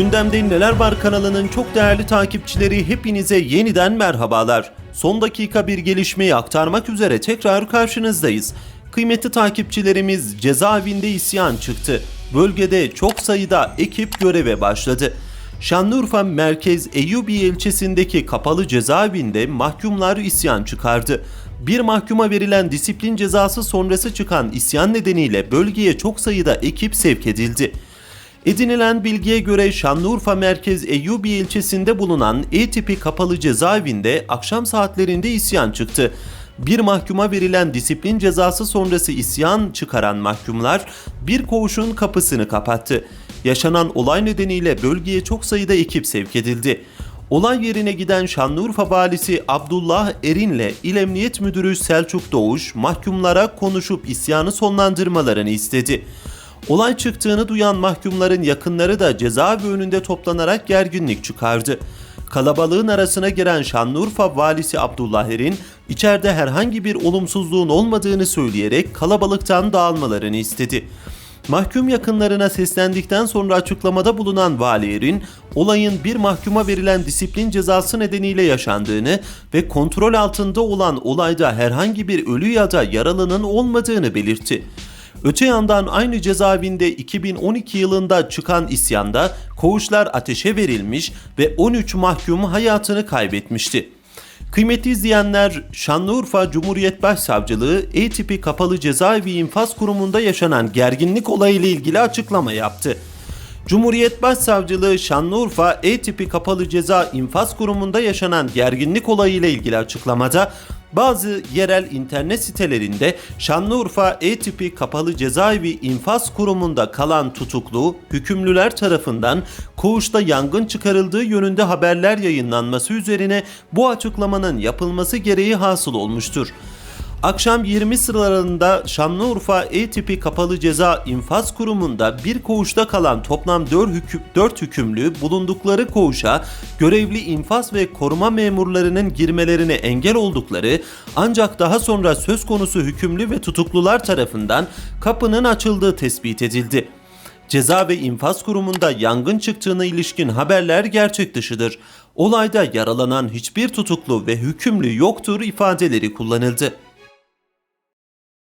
Gündemde Neler Var kanalının çok değerli takipçileri hepinize yeniden merhabalar. Son dakika bir gelişmeyi aktarmak üzere tekrar karşınızdayız. Kıymetli takipçilerimiz cezaevinde isyan çıktı. Bölgede çok sayıda ekip göreve başladı. Şanlıurfa Merkez Eyyubi ilçesindeki kapalı cezaevinde mahkumlar isyan çıkardı. Bir mahkuma verilen disiplin cezası sonrası çıkan isyan nedeniyle bölgeye çok sayıda ekip sevk edildi. Edinilen bilgiye göre Şanlıurfa Merkez Eyyubi ilçesinde bulunan E tipi kapalı cezaevinde akşam saatlerinde isyan çıktı. Bir mahkuma verilen disiplin cezası sonrası isyan çıkaran mahkumlar bir koğuşun kapısını kapattı. Yaşanan olay nedeniyle bölgeye çok sayıda ekip sevk edildi. Olay yerine giden Şanlıurfa Valisi Abdullah Erin'le İl Emniyet Müdürü Selçuk Doğuş mahkumlara konuşup isyanı sonlandırmalarını istedi. Olay çıktığını duyan mahkumların yakınları da cezaevi önünde toplanarak gerginlik çıkardı. Kalabalığın arasına giren Şanlıurfa valisi Abdullah Erin, içeride herhangi bir olumsuzluğun olmadığını söyleyerek kalabalıktan dağılmalarını istedi. Mahkum yakınlarına seslendikten sonra açıklamada bulunan Vali Erin, olayın bir mahkuma verilen disiplin cezası nedeniyle yaşandığını ve kontrol altında olan olayda herhangi bir ölü ya da yaralının olmadığını belirtti. Öte yandan aynı cezaevinde 2012 yılında çıkan isyanda koğuşlar ateşe verilmiş ve 13 mahkum hayatını kaybetmişti. Kıymetli izleyenler, Şanlıurfa Cumhuriyet Başsavcılığı E tipi kapalı cezaevi infaz kurumunda yaşanan gerginlik olayıyla ilgili açıklama yaptı. Cumhuriyet Başsavcılığı Şanlıurfa E tipi kapalı ceza infaz kurumunda yaşanan gerginlik olayıyla ilgili açıklamada bazı yerel internet sitelerinde Şanlıurfa E tipi kapalı cezaevi infaz kurumunda kalan tutuklu hükümlüler tarafından koğuşta yangın çıkarıldığı yönünde haberler yayınlanması üzerine bu açıklamanın yapılması gereği hasıl olmuştur. Akşam 20 sıralarında Şanlıurfa E tipi kapalı ceza infaz kurumunda bir koğuşta kalan toplam 4, hüküm, 4 hükümlü bulundukları koğuşa görevli infaz ve koruma memurlarının girmelerine engel oldukları ancak daha sonra söz konusu hükümlü ve tutuklular tarafından kapının açıldığı tespit edildi. Ceza ve infaz kurumunda yangın çıktığına ilişkin haberler gerçek dışıdır. Olayda yaralanan hiçbir tutuklu ve hükümlü yoktur ifadeleri kullanıldı.